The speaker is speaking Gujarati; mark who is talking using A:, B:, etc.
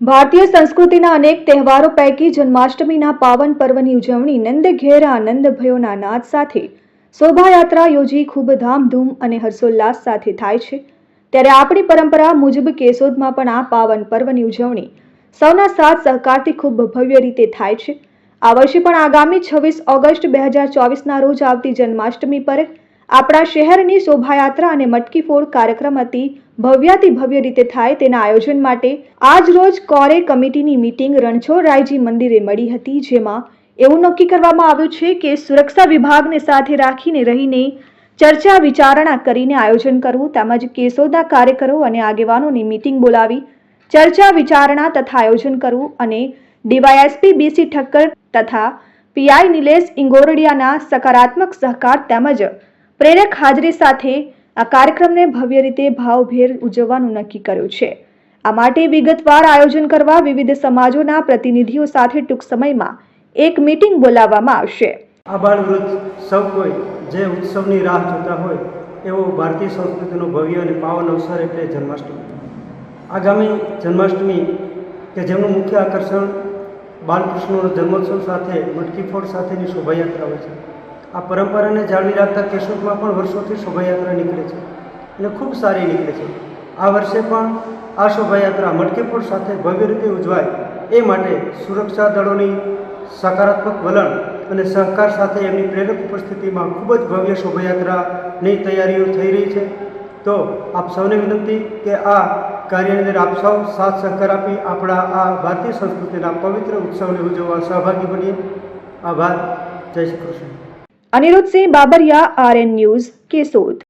A: ભારતીય સંસ્કૃતિના અનેક તહેવારો પૈકી જન્માષ્ટમીના પાવન પર્વની ઉજવણી નંદ ઘેર આનંદ ભયોના નાદ સાથે શોભાયાત્રા યોજી ખૂબ ધામધૂમ અને હર્ષોલ્લાસ સાથે થાય છે. ત્યારે આપણી પરંપરા મુજબ કેશોદમાં પણ આ પાવન પર્વની ઉજવણી સૌના સાથ સહકારથી ખૂબ ભવ્ય રીતે થાય છે. આ વર્ષે પણ આગામી છવ્વીસ ઓગસ્ટ બે હજાર ચોવીસના રોજ આવતી જન્માષ્ટમી પર આપણા શહેરની શોભાયાત્રા અને મટકીફોડ કાર્યક્રમ અતિ ભવ્યાતિ ભવ્ય રીતે થાય તેના આયોજન માટે આજ રોજ કોરે કમિટીની મીટિંગ રણછોડરાયજી મંદિરે મળી હતી, જેમાં એવું નક્કી કરવામાં આવ્યું છે કે સુરક્ષા વિભાગને સાથે રાખીને રહીને ચર્ચા વિચારણા કરીને આયોજન કરવું તેમજ કેસોદા કાર્યકરો અને આગેવાનોની મિટિંગ બોલાવી ચર્ચા વિચારણા તથા આયોજન કરવું અને ડીવાયએસપી બીસી ઠક્કર તથા પીઆઈ નિલેશ ઇંગોરડિયાના સકારાત્મક સહકાર તેમજ પ્રેરક હાજરી સાથે આ કાર્યક્રમને ભવ્ય રીતે ભાવભેર ઉજવવાનું નક્કી કર્યું છે. આ માટે વિગતવાર આયોજન કરવા વિવિધ સમાજોના પ્રતિનિધિઓ સાથે ટૂંક સમયમાં એક મીટિંગ બોલાવવામાં આવશે.
B: આબાળ વૃદ્ધ સૌ કોઈ જે ઉત્સવની રાહ જોતા હોય એવો ભારતીય સંસ્કૃતિનો ભવ્ય અને પાવન અવસર એટલે જન્માષ્ટમી. આગામી જન્માષ્ટમી કે જેમનું મુખ્ય આકર્ષણ બાલકૃષ્ણનો જન્મોત્સવ સાથે, મટકી ફોડ સાથેની શોભાયાત્રા હોય છે. આ પરંપરાને જાળવી રાખતા કેશોદમાં પણ વર્ષોથી શોભાયાત્રા નીકળે છે અને ખૂબ સારી નીકળે છે. આ વર્ષે પણ આ શોભાયાત્રા મટકીપુર સાથે ભવ્ય રીતે ઉજવાય એ માટે સુરક્ષા દળોની સકારાત્મક વલણ અને સહકાર સાથે એમની પ્રેરક ઉપસ્થિતિમાં ખૂબ જ ભવ્ય શોભાયાત્રાની તૈયારીઓ થઈ રહી છે. તો આપ સૌને વિનંતી કે આ કાર્યની અંદર આપ સૌ સાથ સહકાર આપી આપણા આ ભારતીય સંસ્કૃતિના પવિત્ર ઉત્સવને ઉજવવા સહભાગી બનીએ. આભાર. જય Shri Krishna.
A: Anirudhsinh Babariya RN news Keshod